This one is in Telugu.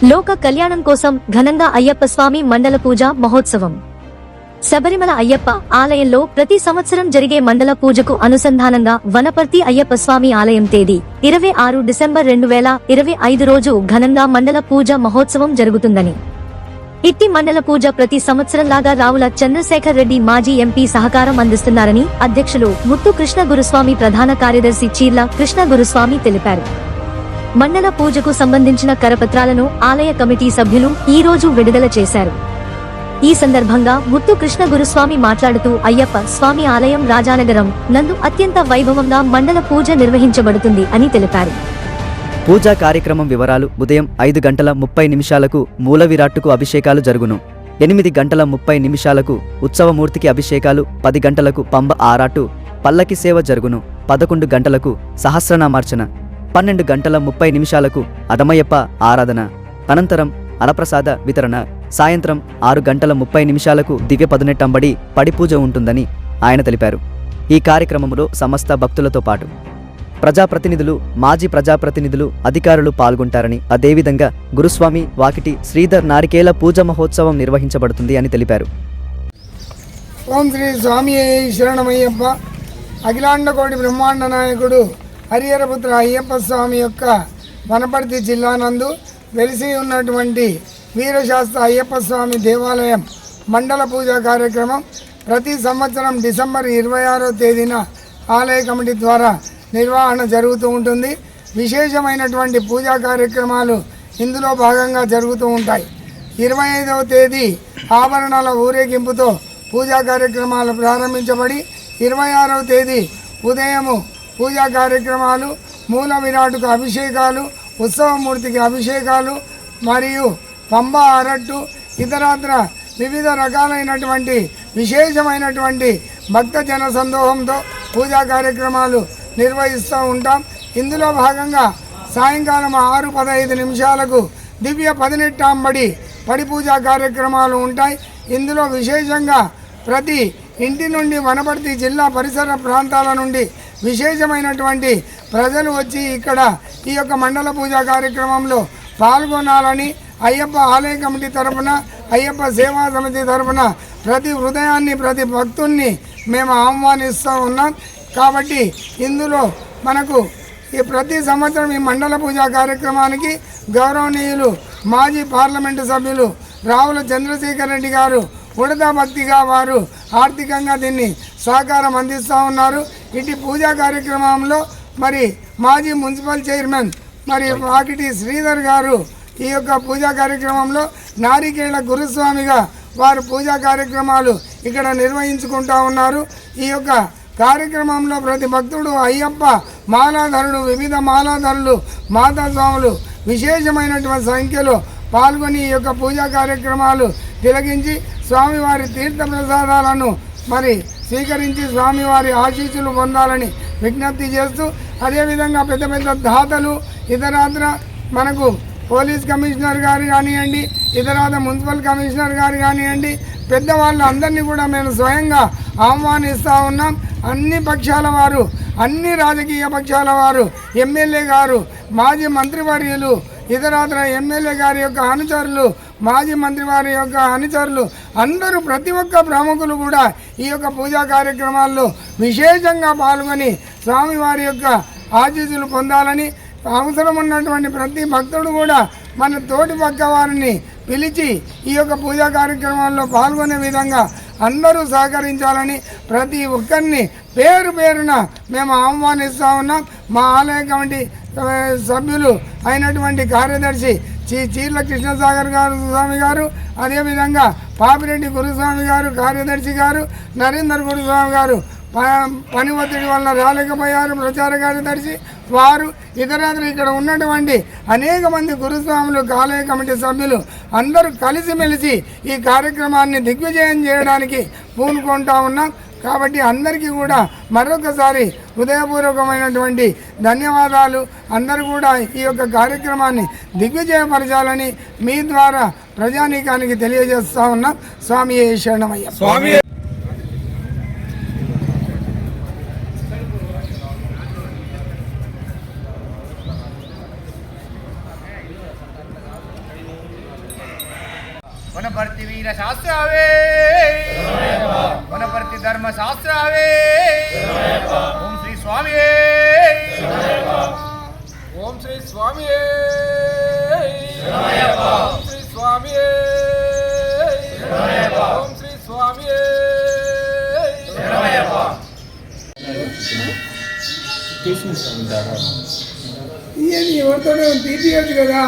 లోక కళ్యాణం కోసం ఘనంగా అయ్యప్ప స్వామి మండల పూజ మహోత్సవం. శబరిమల అయ్యప్ప ఆలయంలో ప్రతి సంవత్సరం జరిగే మండల పూజకు అనుసంధానంగా వనపర్తి అయ్యప్ప స్వామి ఆలయం తేదీ ఇరవై ఆరు డిసెంబర్ రెండు వేల ఇరవై ఐదు రోజు ఘనంగా మండల పూజ మహోత్సవం జరుగుతుందని. ఇట్టి మండల పూజ ప్రతి సంవత్సరంలాగా రావుల చంద్రశేఖర్ రెడ్డి మాజీ ఎంపీ సహకారం అందిస్తున్నారని అధ్యక్షులు ముత్తు కృష్ణ గురుస్వామి ప్రధాన కార్యదర్శి చీర్ల కృష్ణ గురుస్వామి తెలిపారు. మండల పూజకు సంబంధించిన కరపత్రాలను ఆలయ కమిటీ సభ్యులు ఈ రోజు విడుదల చేశారు. ఈ సందర్భంగా ముత్తు కృష్ణ గురుస్వామి మాట్లాడుతూ అయ్యప్ప స్వామి ఆలయం రాజానగరం. నందు అత్యంత వైభవంగా మండల పూజ నిర్వహించబడుతుంది అని తెలిపారు. పూజా కార్యక్రమం వివరాలు ఉదయం ఐదు గంటల ముప్పై నిమిషాలకు మూల విరాట్టుకు అభిషేకాలు జరుగును. ఎనిమిది గంటల ముప్పై నిమిషాలకు ఉత్సవమూర్తికి అభిషేకాలు పది గంటలకు పంబ ఆరాటు పల్లకి సేవ జరుగును. పదకొండు గంటలకు సహస్రనామార్చన. పన్నెండు గంటల ముప్పై నిమిషాలకు అదమయ్యప్ప ఆరాధన. అనంతరం అలప్రసాద వితరణ. సాయంత్రం ఆరు గంటల ముప్పై నిమిషాలకు దివ్య పదునెట్టంబడి పడిపూజ ఉంటుందని ఆయన తెలిపారు. ఈ కార్యక్రమంలో సమస్త భక్తులతో పాటు ప్రజాప్రతినిధులు మాజీ ప్రజాప్రతినిధులు అధికారులు పాల్గొంటారని అదేవిధంగా గురుస్వామి వాకిటి శ్రీధర్ నారికేల పూజ మహోత్సవం నిర్వహించబడుతుంది అని తెలిపారు. ఓం శ్రీ స్వామి శరణమయ్యప్ప. అఖిలాండ కోటి బ్రహ్మాండ నాయకుడు హరిహరపుత్ర అయ్యప్ప స్వామి యొక్క వనపర్తి జిల్లా నందు వెలిసి ఉన్నటువంటి వీరశాస్త్ర అయ్యప్ప స్వామి దేవాలయం మండల పూజ కార్యక్రమం ప్రతి సంవత్సరం డిసెంబర్ ఇరవై ఆరో తేదీన ఆలయ కమిటీ ద్వారా నిర్వహణ జరుగుతూ ఉంటుంది. విశేషమైనటువంటి పూజా కార్యక్రమాలు ఇందులో భాగంగా జరుగుతూ ఉంటాయి. ఇరవై ఐదవ తేదీ ఆభరణాల ఊరేగింపుతో పూజా కార్యక్రమాలు ప్రారంభించబడి ఇరవై ఆరవ తేదీ ఉదయము పూజా కార్యక్రమాలు మూల విరాటుకు అభిషేకాలు ఉత్సవమూర్తికి అభిషేకాలు మరియు పంబ అరట్టు ఇతరత్ర వివిధ రకాలైనటువంటి విశేషమైనటువంటి భక్త జన సందోహంతో పూజా కార్యక్రమాలు నిర్వహిస్తూ ఉంటాం. ఇందులో భాగంగా సాయంకాలం ఆరు పదహైదు నిమిషాలకు దివ్య పదినెట్టాంబడి పడి పూజా కార్యక్రమాలు ఉంటాయి. ఇందులో విశేషంగా ప్రతి ఇంటి నుండి వనపర్తి జిల్లా పరిసర ప్రాంతాల నుండి విశేషమైనటువంటి ప్రజలు వచ్చి ఇక్కడ ఈ యొక్క మండల పూజ కార్యక్రమంలో పాల్గొనాలని అయ్యప్ప ఆలయ కమిటీ తరపున అయ్యప్ప సేవా సమితి తరఫున ప్రతి హృదయాన్ని ప్రతి భక్తుల్ని మేము ఆహ్వానిస్తూ ఉన్నాం. కాబట్టి ఇందులో మనకు ఈ ప్రతి సంవత్సరం ఈ మండల పూజా కార్యక్రమానికి గౌరవనీయులు మాజీ పార్లమెంటు సభ్యులు రావుల చంద్రశేఖర్ రెడ్డి గారు ఉడతా భక్తిగా వారు ఆర్థికంగా దీన్ని సహకారం అందిస్తూ ఉన్నారు. ఇటు పూజా కార్యక్రమంలో మరి మాజీ మున్సిపల్ చైర్మన్ మరి వాకిటి శ్రీధర్ గారు ఈ యొక్క పూజా కార్యక్రమంలో నారికేళ్ళ గురుస్వామిగా వారు పూజా కార్యక్రమాలు ఇక్కడ నిర్వహించుకుంటా ఉన్నారు. ఈ యొక్క కార్యక్రమంలో ప్రతి భక్తుడు అయ్యప్ప మాలాధరుడు వివిధ మాలాధరులు మాతాస్వాములు విశేషమైనటువంటి సంఖ్యలో పాల్గొని ఈ యొక్క పూజా కార్యక్రమాలు తిలగించి స్వామివారి తీర్థ ప్రసాదాలను మరి స్వీకరించి స్వామివారి ఆశీస్సులు పొందాలని విజ్ఞప్తి చేస్తూ అదేవిధంగా పెద్ద పెద్ద దాతలు ఇతరాత్ర మనకు పోలీస్ కమిషనర్ గారు కానివ్వండి ఇతరాత మున్సిపల్ కమిషనర్ గారు కానివ్వండి పెద్దవాళ్ళు అందరినీ కూడా మేము స్వయంగా ఆహ్వానిస్తూ ఉన్నాం. అన్ని పక్షాల వారు అన్ని రాజకీయ పక్షాల వారు ఎమ్మెల్యే గారు మాజీ మంత్రివర్యులు ఇతరాతర ఎమ్మెల్యే గారి యొక్క అనుచరులు మాజీ మంత్రి వారి యొక్క అనుచరులు అందరూ ప్రతి ఒక్క ప్రముఖులు కూడా ఈ యొక్క పూజా కార్యక్రమాల్లో విశేషంగా పాల్గొని స్వామివారి యొక్క ఆశీస్సులు పొందాలని అవసరం ఉన్నటువంటి ప్రతి భక్తుడు కూడా మన తోటి పక్క వారిని పిలిచి ఈ యొక్క పూజా కార్యక్రమాల్లో పాల్గొనే విధంగా అందరూ సహకరించాలని ప్రతి ఒక్కరిని పేరు పేరున మేము ఆహ్వానిస్తూ ఉన్నాం. మా ఆలయ కమిటీ సభ్యులు అయినటువంటి కార్యదర్శి చీ చీర్ల కృష్ణసాగర్ గారు స్వామి గారు అదేవిధంగా పాపిరెడ్డి గురుస్వామి గారు కార్యదర్శి గారు నరేందర్ గురుస్వామి గారు ప- పని ఒత్తిడి వల్ల రాలేకపోయారు ప్రచార కార్యదర్శి వారు ఇతరత్ర ఇక్కడ ఉన్నటువంటి అనేక మంది గురుస్వాములు ఆలయ కమిటీ సభ్యులు అందరూ కలిసిమెలిసి ఈ కార్యక్రమాన్ని దిగ్విజయం చేయడానికి పూనుకుంటా ఉన్నాం. కాబట్టి అందరికీ కూడా మరొకసారి హృదయపూర్వకమైనటువంటి ధన్యవాదాలు. అందరూ కూడా ఈ యొక్క కార్యక్రమాన్ని దిగ్విజయపరచాలని మీ ద్వారా ప్రజానీకానికి తెలియజేస్తా ఉన్నాం స్వామి శరణమయ్య. వనపర్తి వీర శాస్త్రావే. వనపర్తి ధర్మ శాస్త్రావే ఓం శ్రీ స్వామి ఓం శ్రీ స్వామి ఓం శ్రీ స్వామి ఓం శ్రీ స్వామి ఇవన్నీ ఎవరితోనే తీపియచ్చు కదా